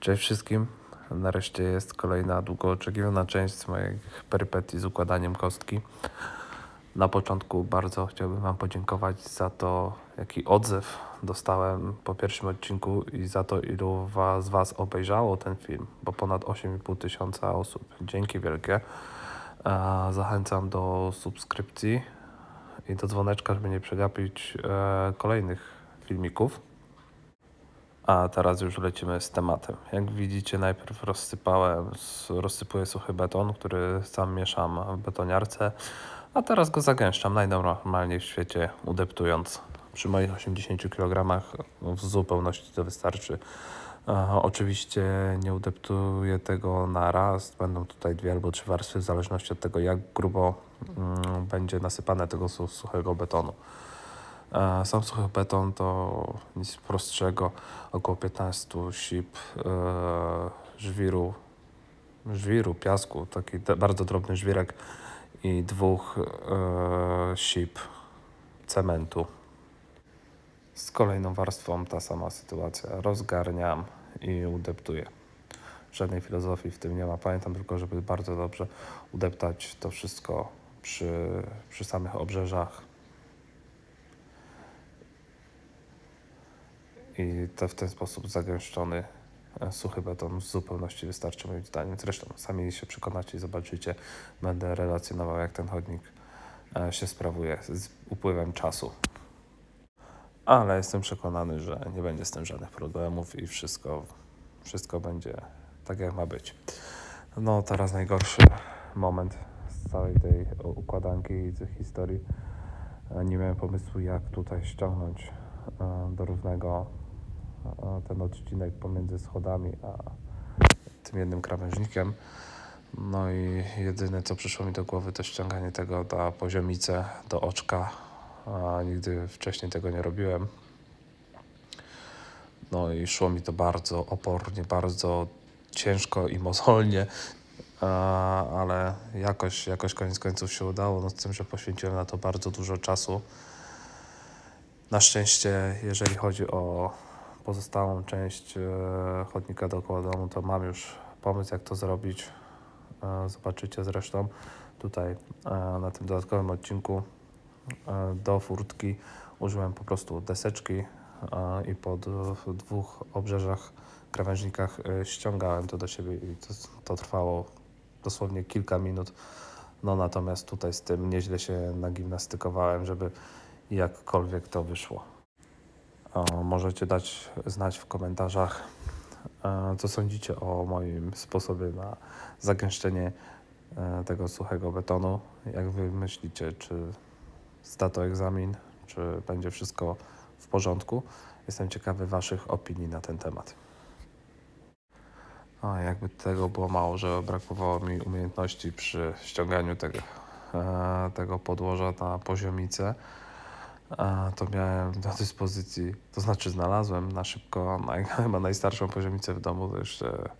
Cześć wszystkim. Nareszcie jest kolejna długo oczekiwana część moich perypetii z układaniem kostki. Na początku bardzo chciałbym Wam podziękować za to, jaki odzew dostałem po pierwszym odcinku i za to, ilu z Was obejrzało ten film, bo ponad 8,5 tysiąca osób. Dzięki wielkie. Zachęcam do subskrypcji i do dzwoneczka, żeby nie przegapić e, kolejnych filmików. A teraz już lecimy z tematem. Jak widzicie, najpierw rozsypałem, rozsypuję suchy beton, który sam mieszam w betoniarce, a teraz go zagęszczam najnormalniej w świecie, udeptując. Przy moich 80 kg w zupełności to wystarczy. Oczywiście nie udeptuję tego na raz, będą tutaj dwie albo trzy warstwy, w zależności od tego, jak grubo mm, będzie nasypane tego su- suchego betonu. Sam suchy beton to nic prostszego, około 15 sip e, żwiru, żwiru, piasku, taki bardzo drobny żwirek i dwóch e, sip cementu. Z kolejną warstwą ta sama sytuacja. Rozgarniam i udeptuję. Żadnej filozofii w tym nie ma. Pamiętam tylko, żeby bardzo dobrze udeptać to wszystko przy, przy samych obrzeżach i te, w ten sposób zagęszczony e, suchy beton w zupełności wystarczy moim zdaniem. Zresztą sami się przekonacie i zobaczycie, będę relacjonował jak ten chodnik e, się sprawuje z upływem czasu. Ale jestem przekonany, że nie będzie z tym żadnych problemów i wszystko, wszystko będzie tak jak ma być. No teraz najgorszy moment z całej tej układanki i historii. E, Nie miałem pomysłu jak tutaj ściągnąć do równego ten odcinek pomiędzy schodami a tym jednym krawężnikiem. No i jedyne co przyszło mi do głowy to ściąganie tego na poziomicę do oczka. A nigdy wcześniej tego nie robiłem. No i szło mi to bardzo opornie, bardzo ciężko i mozolnie, ale jakoś, jakoś koniec końców się udało, no z tym, że poświęciłem na to bardzo dużo czasu. Na szczęście, jeżeli chodzi o pozostałą część e, chodnika dookoła domu, to mam już pomysł, jak to zrobić. E, Zobaczycie zresztą tutaj e, na tym dodatkowym odcinku do furtki użyłem po prostu deseczki i po dwóch obrzeżach, krawężnikach ściągałem to do siebie i to, to trwało dosłownie kilka minut. No natomiast tutaj z tym nieźle się nagimnastykowałem, żeby jakkolwiek to wyszło. Możecie dać znać w komentarzach, e, co sądzicie o moim sposobie na zagęszczenie e, tego suchego betonu. Jak wy myślicie, czy zda to egzamin, czy będzie wszystko w porządku? Jestem ciekawy waszych opinii na ten temat. A jakby tego było mało, że brakowało mi umiejętności przy ściąganiu tego, e, tego podłoża na poziomicę, e, to miałem do dyspozycji, to znaczy znalazłem na szybko naj, chyba najstarszą poziomicę w domu, to jeszcze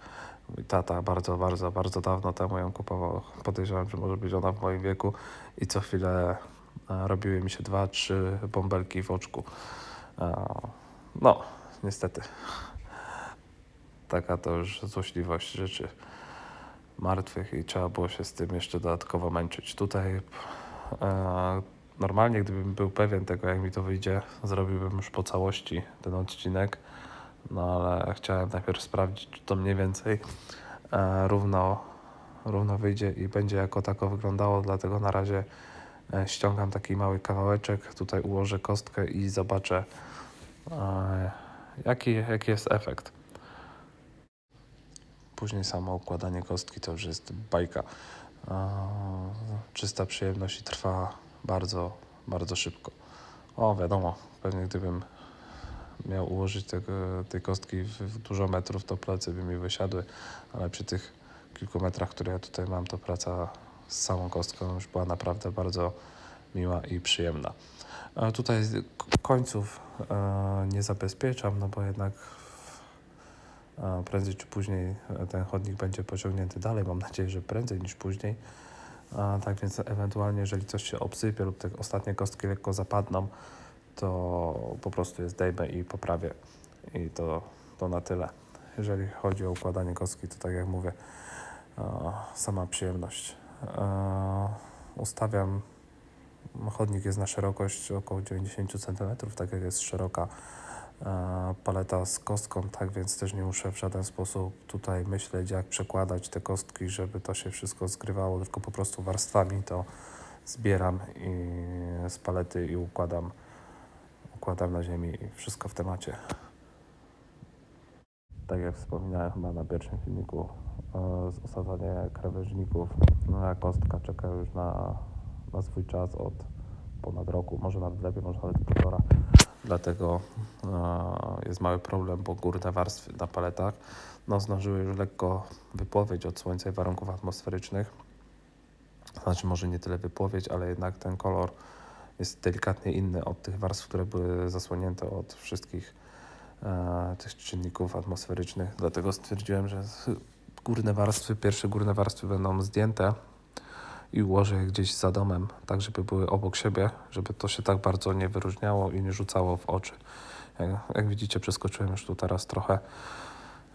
mój tata bardzo, bardzo, bardzo dawno temu ją kupował. Podejrzewam, że może być ona w moim wieku i co chwilę e, robiły mi się dwa, trzy bąbelki w oczku. E, No, niestety. Taka to już złośliwość rzeczy martwych i trzeba było się z tym jeszcze dodatkowo męczyć. Tutaj e, normalnie, gdybym był pewien tego, jak mi to wyjdzie, zrobiłbym już po całości ten odcinek, no ale chciałem najpierw sprawdzić, czy to mniej więcej e, równo, równo wyjdzie i będzie jako tako wyglądało, dlatego na razie e, ściągam taki mały kawałeczek, tutaj ułożę kostkę i zobaczę, e, jaki, jaki jest efekt. Później samo układanie kostki to już jest bajka. Czysta przyjemność i trwa bardzo, bardzo szybko. O, wiadomo, pewnie gdybym miał ułożyć tego, tej kostki w, w dużo metrów, to plecy by mi wysiadły, ale przy tych kilku metrach, które ja tutaj mam, to praca z samą kostką już była naprawdę bardzo miła i przyjemna. E, Tutaj końców e, nie zabezpieczam, no bo jednak a prędzej czy później e, ten chodnik będzie pociągnięty dalej. Mam nadzieję, że prędzej niż później. A, tak więc ewentualnie, jeżeli coś się obsypie lub te ostatnie kostki lekko zapadną, to po prostu je zdejmę i poprawię. I to, to na tyle. jeżeli chodzi o układanie kostki, to tak jak mówię, sama przyjemność. Ustawiam, chodnik jest na szerokość około 90 cm, tak jak jest szeroka paleta z kostką, tak więc też nie muszę w żaden sposób tutaj myśleć, jak przekładać te kostki, żeby to się wszystko zgrywało, tylko po prostu warstwami to zbieram z palety i układam, układam na ziemi i wszystko w temacie. Tak jak wspominałem chyba na pierwszym filmiku, e, osadzanie krawężników, no a kostka czeka już na, na swój czas od ponad roku, może nawet lepiej, może nawet półtora. Dlatego e, jest mały problem, bo górne warstwy na paletach no, zdążyły już lekko wypłowieć od słońca i warunków atmosferycznych. Znaczy może nie tyle wypłowieć, ale jednak ten kolor jest delikatnie inny od tych warstw, które były zasłonięte od wszystkich e, tych czynników atmosferycznych. Dlatego stwierdziłem, że górne warstwy, pierwsze górne warstwy będą zdjęte i ułożę je gdzieś za domem, tak żeby były obok siebie, żeby to się tak bardzo nie wyróżniało i nie rzucało w oczy. Jak, jak widzicie, przeskoczyłem już tu teraz trochę.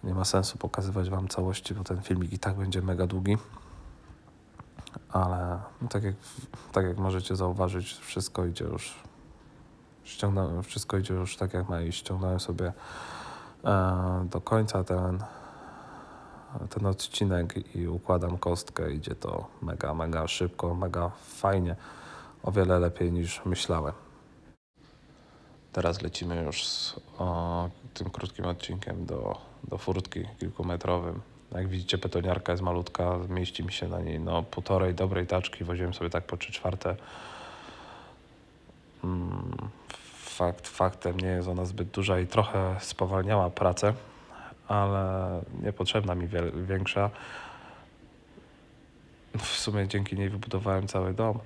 Nie ma sensu pokazywać Wam całości, bo ten filmik i tak będzie mega długi. Ale tak, jak, tak jak możecie zauważyć, wszystko idzie już. Ściągnąłem, wszystko idzie już tak jak ma iść. Ściągnąłem sobie e, do końca ten, ten odcinek i układam kostkę. Idzie to mega, mega szybko, mega fajnie. O wiele lepiej niż myślałem. Teraz lecimy już z o, tym krótkim odcinkiem do, do furtki kilkumetrowym. Jak widzicie, betoniarka jest malutka, mieści mi się na niej no, półtorej dobrej taczki. Woziłem sobie tak po trzy czwarte. Mm, Fakt faktem nie jest ona zbyt duża i trochę spowalniała pracę, ale niepotrzebna mi większa. W sumie dzięki niej wybudowałem cały dom.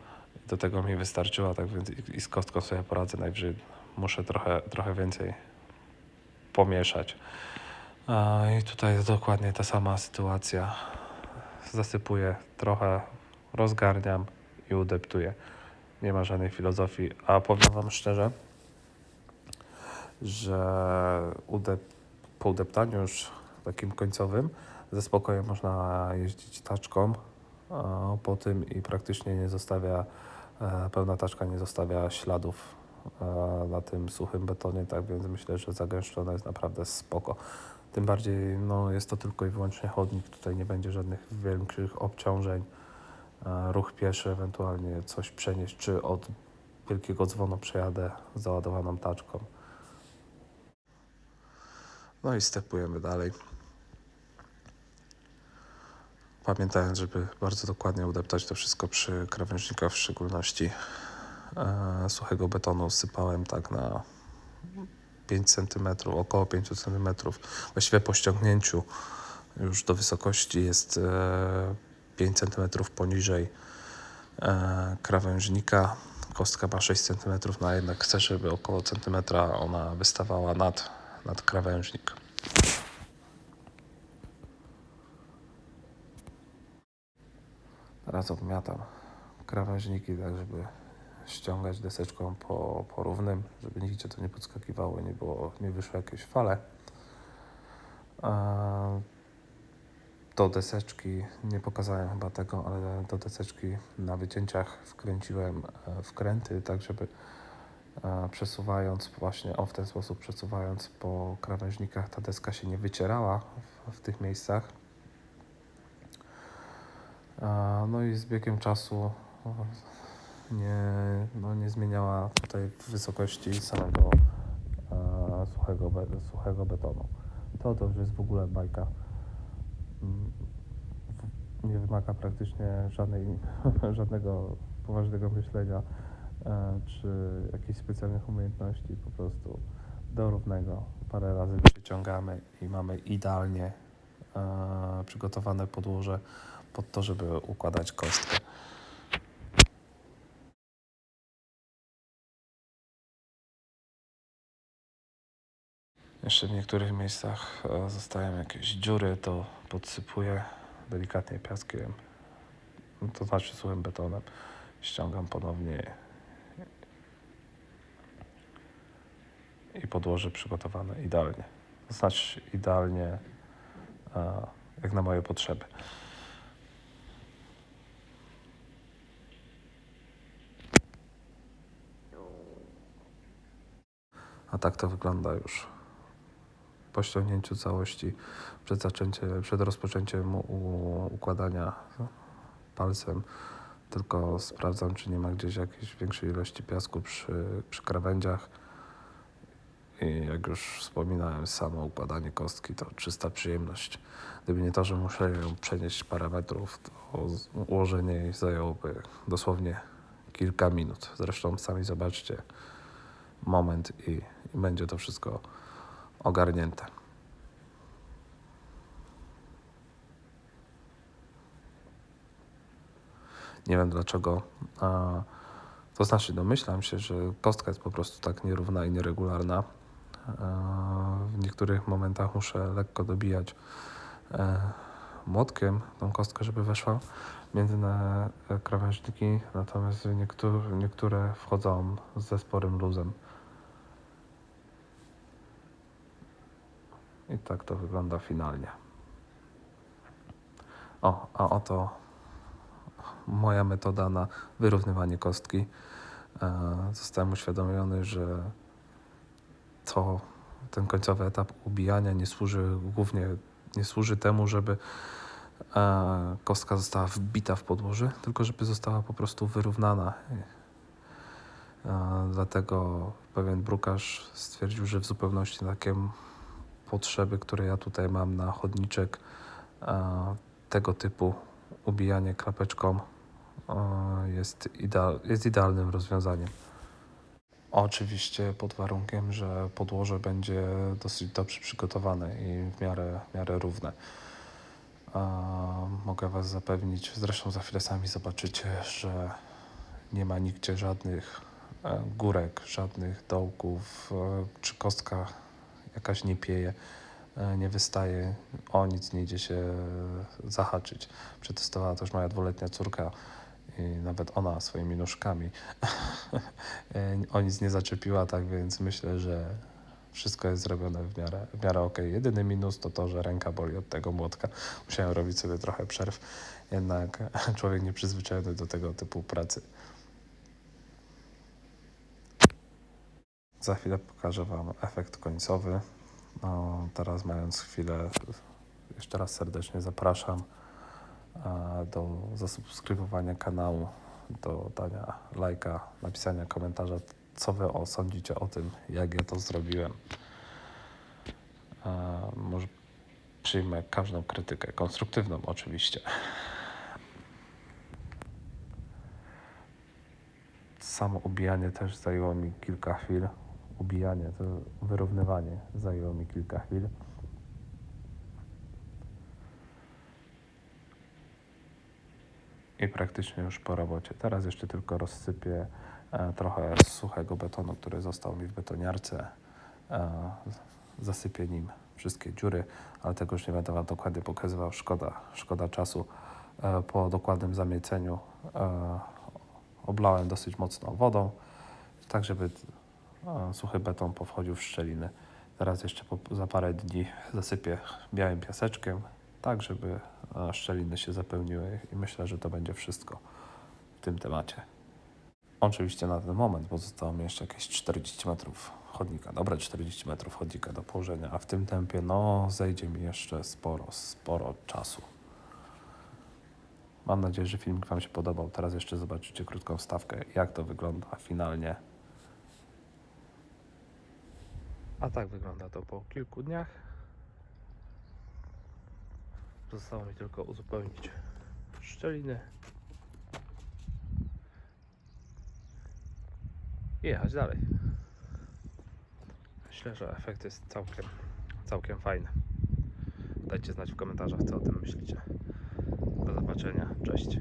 Do tego mi wystarczyła, tak więc i- z kostką sobie poradzę najwyżej. Muszę trochę, trochę więcej pomieszać. I tutaj jest dokładnie ta sama sytuacja. Zasypuję trochę, rozgarniam i udeptuję. Nie ma żadnej filozofii, a powiem Wam szczerze, że udep po udeptaniu już takim końcowym ze spokojem można jeździć taczką po tym i praktycznie nie zostawia, e, pełna taczka nie zostawia śladów e, na tym suchym betonie, tak więc myślę, że zagęszczona jest naprawdę spoko. Tym bardziej no, jest to tylko i wyłącznie chodnik, tutaj nie będzie żadnych większych obciążeń, e, ruch pieszy, ewentualnie coś przenieść, czy od wielkiego dzwonu przejadę załadowaną taczką. No i stepujemy dalej. Pamiętając, żeby bardzo dokładnie udeptać to wszystko przy krawężnikach, w szczególności e, suchego betonu, sypałem tak na 5 cm, około 5 cm. Właściwie po ściągnięciu już do wysokości jest e, 5 cm poniżej e, krawężnika. Kostka ma 6 cm, no a jednak chcę, żeby około centymetra ona wystawała nad, nad krawężnik. Teraz obmiatam krawężniki, tak żeby ściągać deseczką po, po równym, żeby nigdzie to nie podskakiwało, nie było, nie wyszły jakieś fale. Do deseczki, nie pokazałem chyba tego, ale do deseczki na wycięciach wkręciłem e, wkręty, tak żeby przesuwając właśnie, o w ten sposób przesuwając po krawężnikach ta deska się nie wycierała w, w tych miejscach. No i z biegiem czasu nie, no nie zmieniała tutaj wysokości samego suchego, suchego betonu. To to już jest w ogóle bajka. Mm, Nie wymaga praktycznie żadnej, żadnego poważnego myślenia czy jakichś specjalnych umiejętności. Po prostu do równego parę razy przyciągamy i mamy idealnie e, przygotowane podłoże pod to, żeby układać kostkę. Jeszcze w niektórych miejscach e, zostają jakieś dziury, to podsypuję delikatnie piaskiem, to znaczy suchym betonem. Ściągam ponownie i podłoże przygotowane idealnie. To znaczy idealnie e, jak na moje potrzeby. A tak to wygląda już po ściągnięciu całości, przed, zaczęcie, przed rozpoczęciem układania palcem. Tylko sprawdzam, czy nie ma gdzieś jakiejś większej ilości piasku przy, przy krawędziach. I jak już wspominałem, samo układanie kostki to czysta przyjemność. Gdyby nie to, że muszę ją przenieść parę metrów, to ułożenie jej zajęłoby dosłownie kilka minut. Zresztą sami zobaczcie moment i, i będzie to wszystko ogarnięte. Nie wiem dlaczego. A, to znaczy, domyślam się, że kostka jest po prostu tak nierówna i nieregularna. W niektórych momentach muszę lekko dobijać e, młotkiem tą kostkę, żeby weszła między na e, krawężniki, natomiast niektóre, niektóre wchodzą ze sporym luzem. I tak to wygląda finalnie. O, a oto moja metoda na wyrównywanie kostki. E, Zostałem uświadomiony, że to ten końcowy etap ubijania nie służy głównie nie służy temu, żeby e, kostka została wbita w podłoże, tylko żeby została po prostu wyrównana. E, Dlatego pewien brukarz stwierdził, że w zupełności takie potrzeby, które ja tutaj mam na chodniczek, e, tego typu ubijanie klapeczką jest, idea- jest idealnym rozwiązaniem. Oczywiście pod warunkiem, że podłoże będzie dosyć dobrze przygotowane i w miarę, w miarę równe. Mogę Was zapewnić, zresztą za chwilę sami zobaczycie, że nie ma nigdzie żadnych e, górek, żadnych dołków, e, czy kostka jakaś nie pieje, e, nie wystaje, o nic nie idzie się zahaczyć. Przetestowała to już moja dwuletnia córka nawet ona swoimi nóżkami e, o nic nie zaczepiła, tak więc myślę, że wszystko jest zrobione w miarę, w miarę ok. Jedyny minus to to, że ręka boli od tego młotka. Musiałem robić sobie trochę przerw, jednak człowiek nieprzyzwyczajony do tego typu pracy. Za chwilę pokażę Wam efekt końcowy. No, teraz mając chwilę, jeszcze raz serdecznie zapraszam do zasubskrybowania kanału, do dania lajka, napisania komentarza, co Wy o, o tym, jak ja to zrobiłem. Może przyjmę każdą krytykę, konstruktywną oczywiście. Samo ubijanie też zajęło mi kilka chwil. Ubijanie, to wyrównywanie zajęło mi kilka chwil. I praktycznie już po robocie. Teraz jeszcze tylko rozsypię e, trochę suchego betonu, który został mi w betoniarce. E, zasypię nim wszystkie dziury, ale tego już nie będę Wam dokładnie pokazywał. Szkoda, szkoda czasu. E, po dokładnym zamieceniu oblałem dosyć mocno wodą, tak żeby suchy beton powchodził w szczeliny. Teraz jeszcze za parę dni zasypię białym piaseczkiem, tak żeby szczeliny się zapełniły i myślę, że to będzie wszystko w tym temacie. Oczywiście na ten moment pozostało mi jeszcze jakieś 40 metrów chodnika, dobre 40 metrów chodnika do położenia, a w tym tempie no zejdzie mi jeszcze sporo, sporo czasu. Mam nadzieję, że filmik Wam się podobał. Teraz jeszcze zobaczycie krótką wstawkę, jak to wygląda finalnie. A tak wygląda to po kilku dniach. Zostało mi tylko uzupełnić szczeliny i jechać dalej. Myślę, że efekt jest całkiem, całkiem fajny. Dajcie znać w komentarzach, co o tym myślicie. Do zobaczenia. Cześć.